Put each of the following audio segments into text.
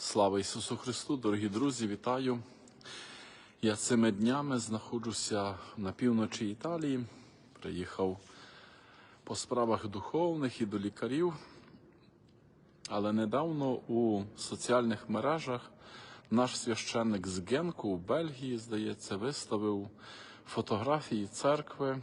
Слава Ісусу Христу, дорогі друзі, вітаю. Я цими днями знаходжуся на півночі Італії. Приїхав по справах духовних і до лікарів. Але недавно у соціальних мережах наш священник з Генку у Бельгії, здається, виставив фотографії церкви,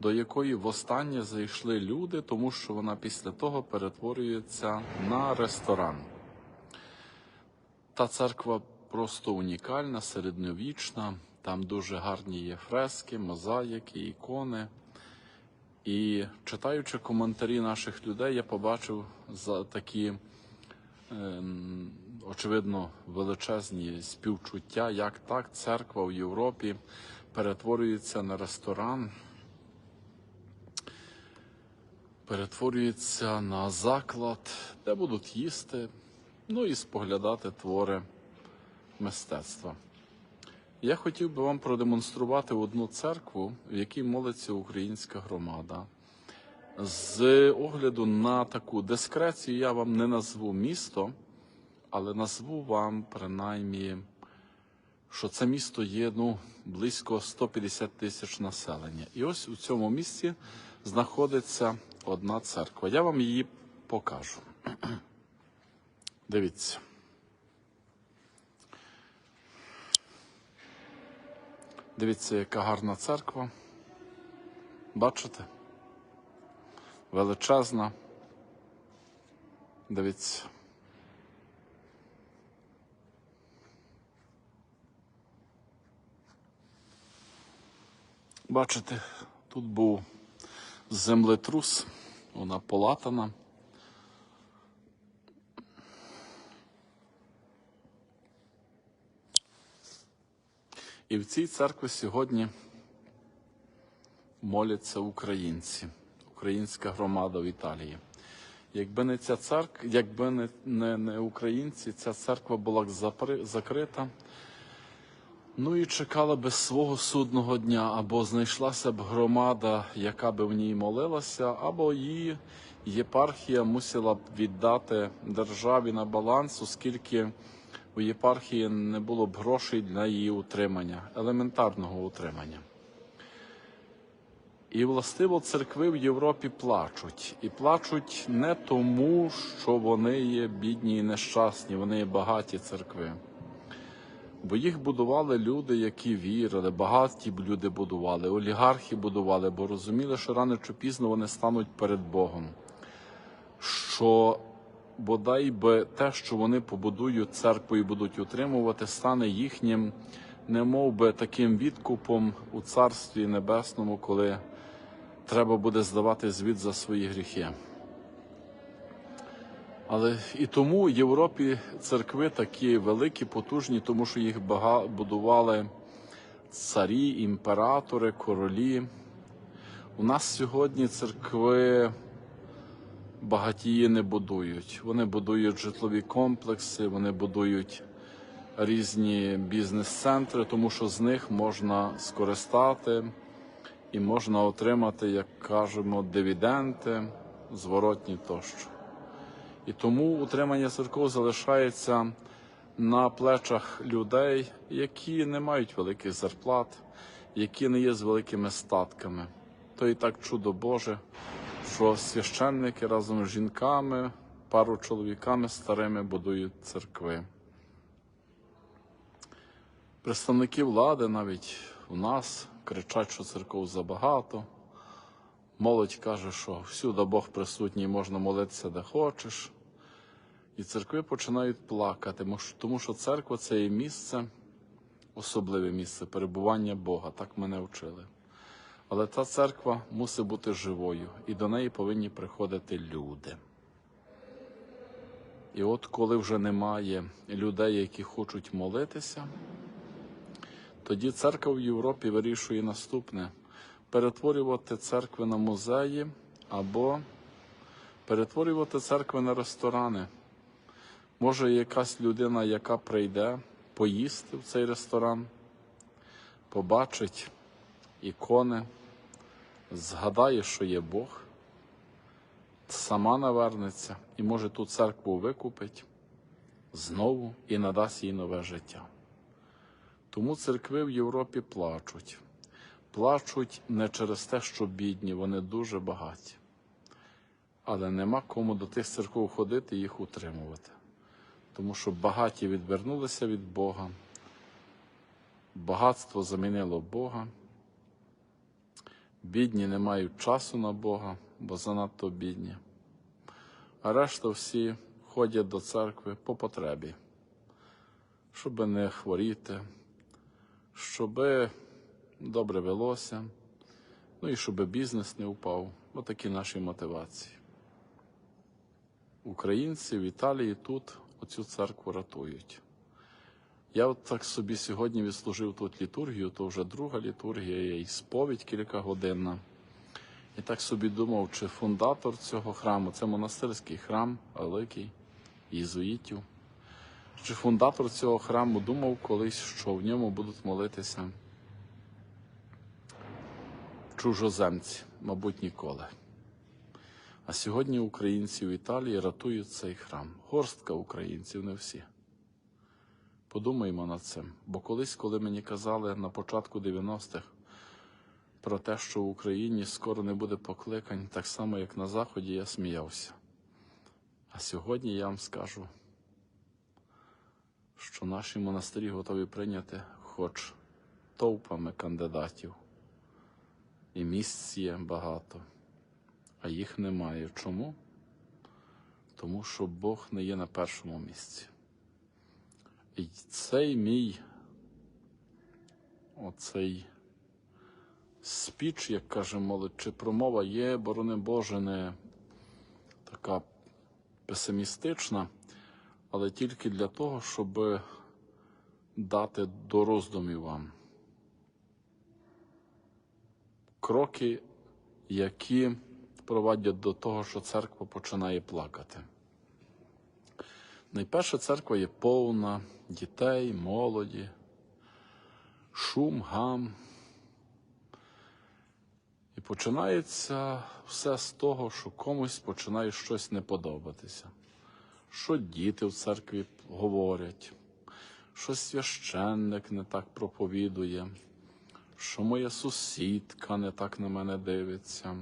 до якої востаннє зайшли люди, тому що вона після того перетворюється на ресторан. Та церква просто унікальна, середньовічна. Там дуже гарні є фрески, мозаїки, ікони. І читаючи коментарі наших людей, я побачив за такі, ем, очевидно, величезні співчуття, як так церква в Європі перетворюється на ресторан, перетворюється на заклад, де будуть їсти, ну і споглядати твори мистецтва. Я хотів би вам продемонструвати одну церкву, в якій молиться українська громада. З огляду на таку дискрецію я вам не назву місто, але назву вам принаймні, що це місто є ну, близько 150 тисяч населення. І ось у цьому місці знаходиться одна церква. Я вам її покажу. Дивіться. Дивіться, яка гарна церква. Бачите? Величезна. Дивіться. Бачите, тут був землетрус, вона полатана. І в цій церкві сьогодні моляться українці, українська громада в Італії. Якби не ця церква, якби не, не, не українці, ця церква була запри- закрита. Ну і чекала би свого судного дня, або знайшлася б громада, яка би в ній молилася, або її єпархія мусила б віддати державі на баланс, оскільки у єпархії не було б грошей для її утримання, елементарного утримання. І властиво церкви в Європі плачуть. І плачуть не тому, що вони є бідні і нещасні, вони є багаті церкви. Бо їх будували люди, які вірили, багаті люди будували, олігархи будували, бо розуміли, що рано чи пізно вони стануть перед Богом. Що бодай би те, що вони побудують церкву і будуть утримувати, стане їхнім, не мов би таким відкупом у Царстві Небесному, коли треба буде здавати звіт за свої гріхи. Але і тому в Європі церкви такі великі, потужні, тому що їх бага- будували царі, імператори, королі. У нас сьогодні церкви багатії не будують. Вони будують житлові комплекси, вони будують різні бізнес-центри, тому що з них можна скористати і можна отримати, як кажемо, дивіденти, зворотні тощо. І тому утримання церков залишається на плечах людей, які не мають великих зарплат, які не є з великими статками. То і так чудо Боже, що священники разом з жінками, пару чоловіками старими будують церкви. Представники влади навіть у нас кричать, що церков забагато. Молодь каже, що всюди Бог присутній, можна молитися де хочеш. І церкви починають плакати, тому що- церква це є місце, особливе місце перебування Бога, так мене вчили. Але та церква мусить бути живою, і до неї повинні приходити люди. І от коли вже немає людей, які хочуть молитися, тоді церква в Європі вирішує наступне: перетворювати церкви на музеї або перетворювати церкви на ресторани. Може, якась людина, яка прийде поїсти в цей ресторан, побачить ікони, згадає, що є Бог, сама навернеться і може ту церкву викупить знову і надасть їй нове життя. Тому церкви в Європі плачуть. Плачуть не через те, що бідні, вони дуже багаті. Але нема кому до тих церков ходити і їх утримувати. Тому що багаті відвернулися від Бога, багатство замінило Бога, бідні не мають часу на Бога, бо занадто бідні. А решта всі ходять до церкви по потребі, щоб не хворіти, щоб добре велося, ну і щоб бізнес не впав. Отакі наші мотивації. Українці в Італії тут оцю церкву рятують. Я от так собі сьогодні відслужив тут літургію, то вже друга літургія і сповідь кількагодинна. І так собі думав, чи фундатор цього храму, це монастирський храм, великий, єзуїтів. Чи фундатор цього храму думав колись, що в ньому будуть молитися чужоземці, мабуть, ніколи. А сьогодні українці в Італії рятують цей храм. Горстка українців, не всі. Подумаймо над цим. Бо колись, коли мені казали на початку 90-х про те, що в Україні скоро не буде покликань, так само, як на Заході, я сміявся. А сьогодні я вам скажу, що наші монастирі готові прийняти хоч товпами кандидатів. І місць є багато, а їх немає. Чому? Тому що Бог не є на першому місці. І цей мій оцей спіч, як каже молодь, чи промова є, борони Боже, не така песимістична, але тільки для того, щоб дати до роздумів вам кроки, які проводять до того, що церква починає плакати. Найперше церква є повна дітей, молоді, шум, гам. І починається все з того, що комусь починає щось не подобатися, що діти в церкві говорять, що священник не так проповідує, що моя сусідка не так на мене дивиться.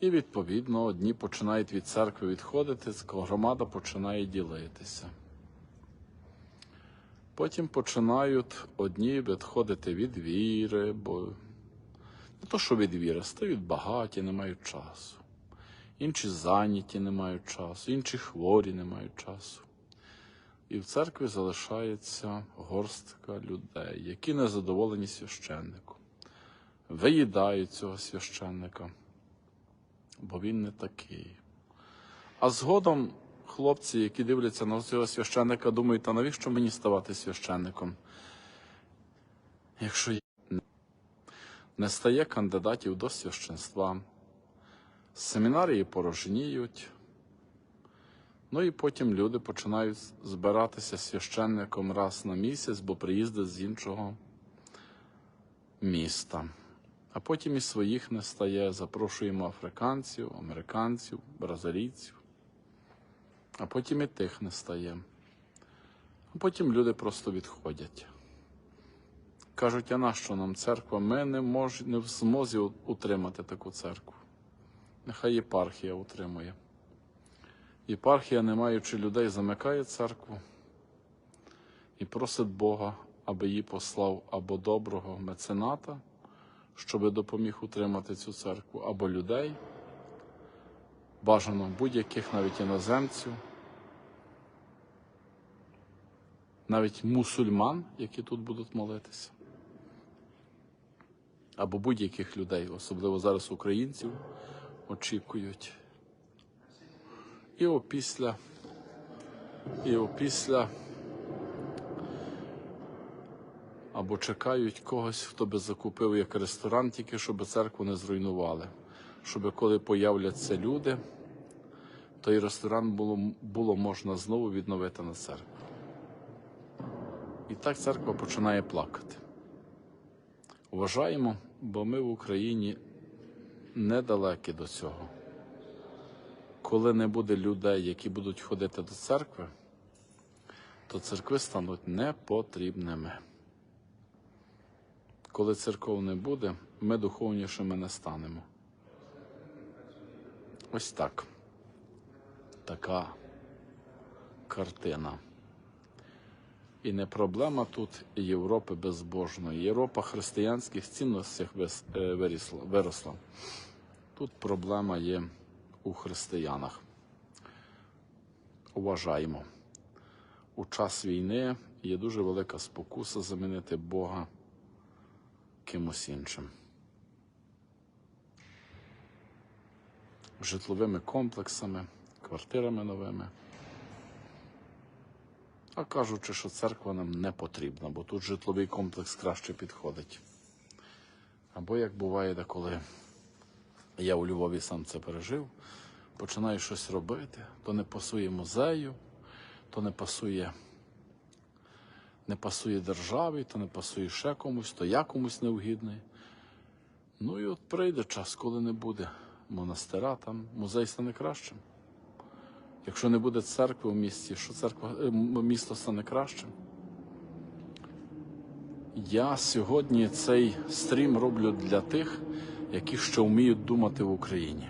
І, відповідно, одні починають від церкви відходити, громада починає ділитися. Потім починають одні відходити від віри, бо не то, що від віри, стають багаті, не мають часу. Інші зайняті не мають часу, інші хворі не мають часу. І в церкві залишається горстка людей, які не задоволені священником, виїдають цього священника, бо він не такий. А згодом хлопці, які дивляться на цього священника, думають, а навіщо мені ставати священником? Якщо не стає кандидатів до священства, семінарії порожніють. Ну і потім люди починають збиратися священником раз на місяць, бо приїздять з іншого міста. А потім і своїх не стає. Запрошуємо африканців, американців, бразилійців. А потім і тих не стає. А потім люди просто відходять. Кажуть, а нащо нам церква? Ми не, мож, не в змозі утримати таку церкву. Нехай єпархія утримує. Єпархія, не маючи людей, замикає церкву і просить Бога, аби їй послав або доброго мецената, щоб допоміг утримати цю церкву, або людей, бажано будь-яких навіть іноземців, навіть мусульман, які тут будуть молитися, або будь-яких людей, особливо зараз українців, очікують. І опісля, і опісля або чекають когось, хто би закупив як ресторан, тільки щоб церкву не зруйнували. Щоб коли появляться люди, той ресторан було, було можна знову відновити на церкву. І так церква починає плакати. Вважаємо, бо ми в Україні недалекі до цього коли не буде людей, які будуть ходити до церкви, то церкви стануть непотрібними. Коли церков не буде, ми духовнішими не станемо. Ось так. Така картина. І не проблема тут Європи безбожної. Європа християнських цінностях е, виросла. Тут проблема є у християнах. Уважаємо. У час війни є дуже велика спокуса замінити Бога кимось іншим. Житловими комплексами, квартирами новими. А кажучи, що церква нам не потрібна, бо тут житловий комплекс краще підходить. Або як буває деколи, я у Львові сам це пережив, починаю щось робити, то не пасує музею, то не пасує, не пасує державі, то не пасує ще комусь, то я комусь невгідний. Ну і от прийде час, коли не буде монастира, там музей стане кращим. Якщо не буде церкви в місті, що церква е, місто стане кращим? Я сьогодні цей стрім роблю для тих, які ще вміють думати в Україні.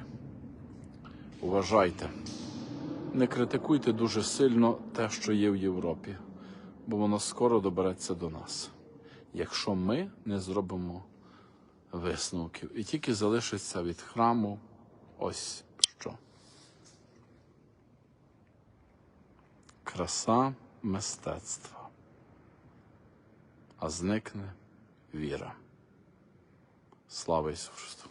Уважайте, не критикуйте дуже сильно те, що є в Європі, бо воно скоро добереться до нас, якщо ми не зробимо висновків. І тільки залишиться від храму ось що. Краса мистецтва, а зникне віра. Слава Ісусу!